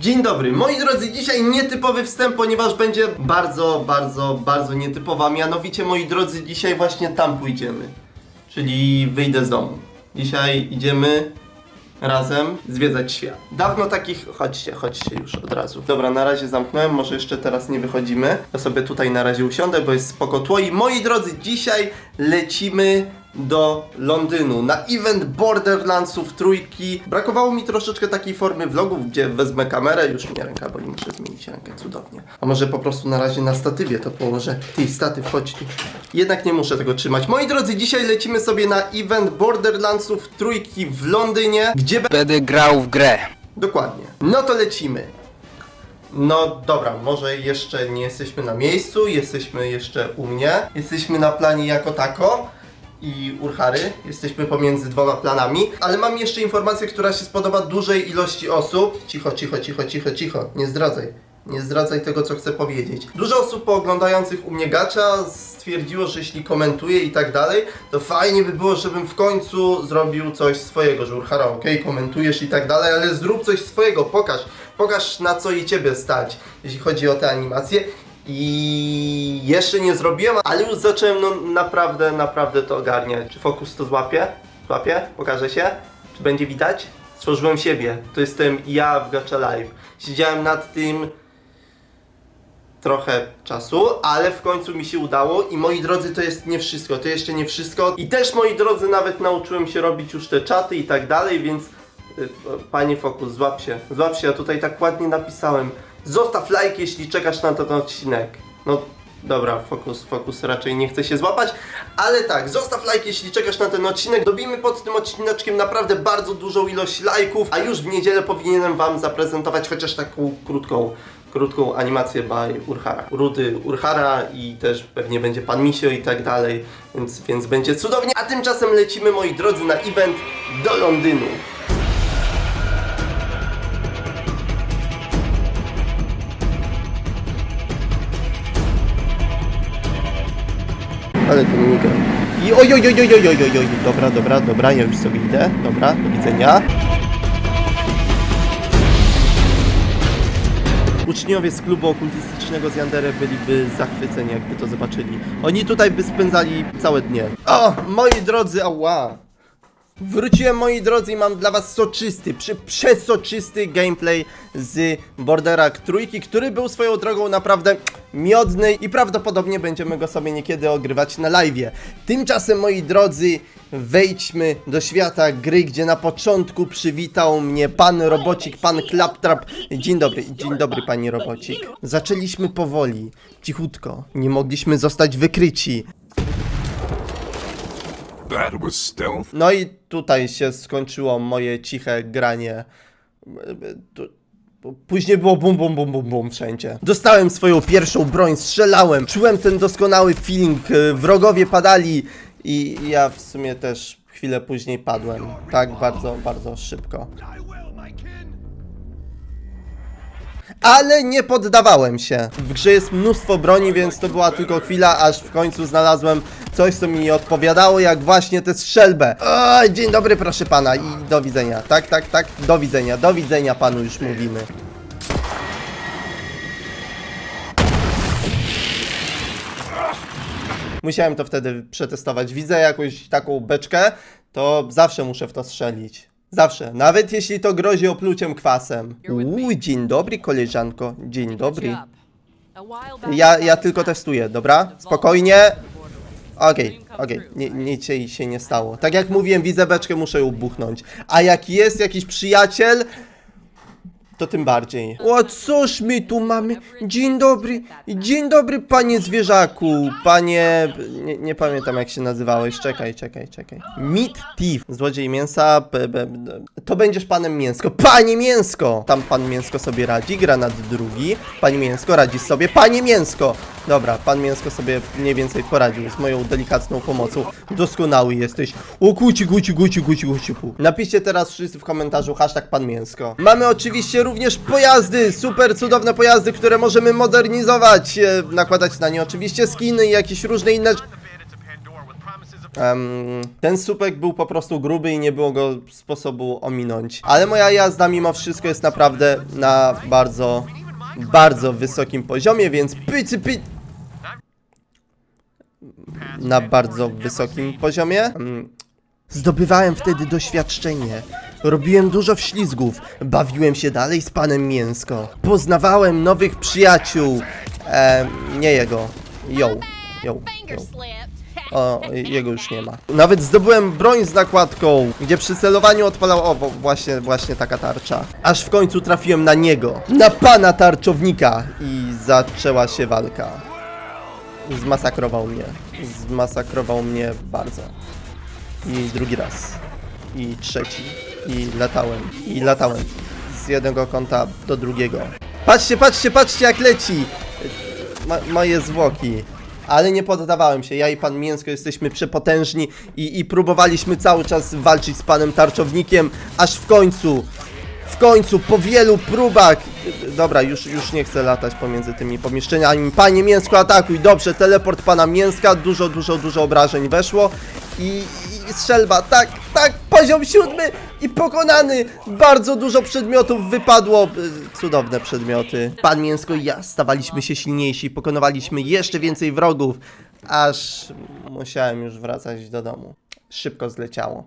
Dzień dobry, moi drodzy, dzisiaj nietypowy wstęp, ponieważ będzie bardzo, bardzo, bardzo nietypowa. Mianowicie, moi drodzy, dzisiaj właśnie tam pójdziemy. Czyli wyjdę z domu. Dzisiaj idziemy razem zwiedzać świat. Dawno takich. Chodźcie, chodźcie już od razu. Dobra, na razie zamknąłem, może jeszcze teraz nie wychodzimy. Ja sobie tutaj na razie usiądę, bo jest spoko tło. I moi drodzy, dzisiaj lecimy do Londynu na event Borderlandsów trójki. Brakowało mi troszeczkę takiej formy vlogów, gdzie wezmę kamerę, już mnie ręka boli, muszę zmienić rękę, cudownie. A może po prostu na razie na statywie to położę. Ty, statyw, chodź tu. Jednak nie muszę tego trzymać. Moi drodzy, dzisiaj lecimy sobie na event Borderlandsów trójki w Londynie, gdzie... Będę grał w grę. Dokładnie. No to lecimy. No dobra, może jeszcze nie jesteśmy na miejscu, jesteśmy jeszcze u mnie. Jesteśmy na planie jako tako i Urhary. Jesteśmy pomiędzy dwoma planami, ale mam jeszcze informację, która się spodoba dużej ilości osób. Cicho, cicho, cicho, cicho, cicho. Nie zdradzaj. Nie zdradzaj tego, co chcę powiedzieć. Dużo osób pooglądających u mnie gacza stwierdziło, że jeśli komentuję i tak dalej, to fajnie by było, żebym w końcu zrobił coś swojego, że Urhara, okej, komentujesz i tak dalej, ale zrób coś swojego, pokaż, pokaż na co i ciebie stać, jeśli chodzi o te animacje. I jeszcze nie zrobiłem, ale już zacząłem no, naprawdę, naprawdę to ogarniać. Czy fokus to złapie? Złapie? Pokaże się? Czy będzie widać? Stworzyłem siebie. To jestem ja w Gacha Live. Siedziałem nad tym trochę czasu, ale w końcu mi się udało i moi drodzy, to jest nie wszystko, to jeszcze nie wszystko. I też moi drodzy, nawet nauczyłem się robić już te czaty i tak dalej, więc y, panie Fokus, złap się, złap się, ja tutaj tak ładnie napisałem. Zostaw like, jeśli czekasz na ten odcinek. No dobra, Fokus, Fokus raczej nie chce się złapać, ale tak, zostaw like, jeśli czekasz na ten odcinek. Dobijmy pod tym odcineczkiem naprawdę bardzo dużą ilość lajków, a już w niedzielę powinienem wam zaprezentować chociaż taką krótką krótką animację by Urhara. Rudy Urhara i też pewnie będzie Pan Misio i tak dalej, więc, więc będzie cudownie. A tymczasem lecimy, moi drodzy, na event do Londynu. ale to nie gra. I oj, oj, oj, oj, oj, oj, oj, dobra, dobra, dobra, ja już sobie idę, dobra, do widzenia. Uczniowie z klubu okultystycznego z Yandere byliby zachwyceni, jakby to zobaczyli. Oni tutaj by spędzali całe dnie. O, moi drodzy, ała! Wróciłem, moi drodzy, i mam dla was soczysty, przesoczysty gameplay z Bordera trójki, który był swoją drogą naprawdę miodny i prawdopodobnie będziemy go sobie niekiedy ogrywać na live'ie. Tymczasem, moi drodzy, wejdźmy do świata gry, gdzie na początku przywitał mnie pan Robocik, pan Claptrap. Dzień dobry, dzień dobry, panie Robocik. Zaczęliśmy powoli, cichutko, nie mogliśmy zostać wykryci. That was stealth. No i tutaj się skończyło moje ciche granie. Tu- Później było bum bum bum bum bum wszędzie. Dostałem swoją pierwszą broń, strzelałem, czułem ten doskonały feeling, wrogowie padali i ja w sumie też chwilę później padłem. Tak bardzo, bardzo szybko. Ale nie poddawałem się. W grze jest mnóstwo broni, więc to była tylko chwila, aż w końcu znalazłem coś, co mi odpowiadało, jak właśnie tę strzelbę. O, dzień dobry, proszę pana, i do widzenia. Tak, tak, tak, do widzenia, do widzenia panu już mówimy. Musiałem to wtedy przetestować. Widzę jakąś taką beczkę, to zawsze muszę w to strzelić. Zawsze. Nawet jeśli to grozi opluciem kwasem. Uuu, dzień dobry, koleżanko. Dzień dobry. Ja, ja tylko testuję, dobra? Spokojnie. Okej, okej, Nie- nic jej się nie stało. Tak jak mówiłem, widzę beczkę, muszę ją buchnąć. A jak jest jakiś przyjaciel, to tym bardziej. O, cóż my tu mamy? Dzień dobry, dzień dobry panie zwierzaku, panie... Nie, nie pamiętam jak się nazywałeś, czekaj, czekaj, czekaj. Meat Thief, złodziej mięsa, b, b, b, to będziesz panem mięsko. Panie mięsko! Tam pan mięsko sobie radzi, granat drugi, pani mięsko radzi sobie, panie mięsko! Dobra, pan mięsko sobie mniej więcej poradził z moją delikatną pomocą. Doskonały jesteś. O kuci, kuci, kuci, kuci, kuci, pu. Napiszcie teraz wszyscy w komentarzu hashtag pan mięsko. Mamy oczywiście również pojazdy, super cudowne pojazdy, które możemy modernizować, e, nakładać na nie oczywiście skiny i jakieś różne inne... ten supek był po prostu gruby i nie było go sposobu ominąć. Ale moja jazda mimo wszystko jest naprawdę na bardzo, bardzo wysokim poziomie, więc pycy py... Na bardzo wysokim poziomie. Em, Zdobywałem wtedy doświadczenie. Robiłem dużo wślizgów. Bawiłem się dalej z panem Mięsko. Poznawałem nowych przyjaciół. Em, nie jego. Yo. Yo. Yo. O, jego już nie ma. Nawet zdobyłem broń z nakładką, gdzie przy celowaniu odpalał. O, właśnie, właśnie taka tarcza. Aż w końcu trafiłem na niego. Na pana tarczownika. I zaczęła się walka. Zmasakrował mnie. Zmasakrował mnie bardzo. I drugi raz. I trzeci. I latałem. I latałem. Z jednego kąta do drugiego. Patrzcie, patrzcie, patrzcie jak leci! Ma, moje zwłoki. Ale nie poddawałem się. Ja i pan Mięsko jesteśmy przepotężni i, i próbowaliśmy cały czas walczyć z panem tarczownikiem, aż w końcu, w końcu, po wielu próbach. Dobra, już, już nie chcę latać pomiędzy tymi pomieszczeniami. Panie Mięsko, atakuj. Dobrze, teleport pana Mięska. Dużo, dużo, dużo obrażeń weszło. I, i strzelba, tak, tak, poziom siódmy i pokonany. Bardzo dużo przedmiotów wypadło. Cudowne przedmioty. Pan Mięsko i ja stawaliśmy się silniejsi, pokonywaliśmy jeszcze więcej wrogów, aż musiałem już wracać do domu. Szybko zleciało.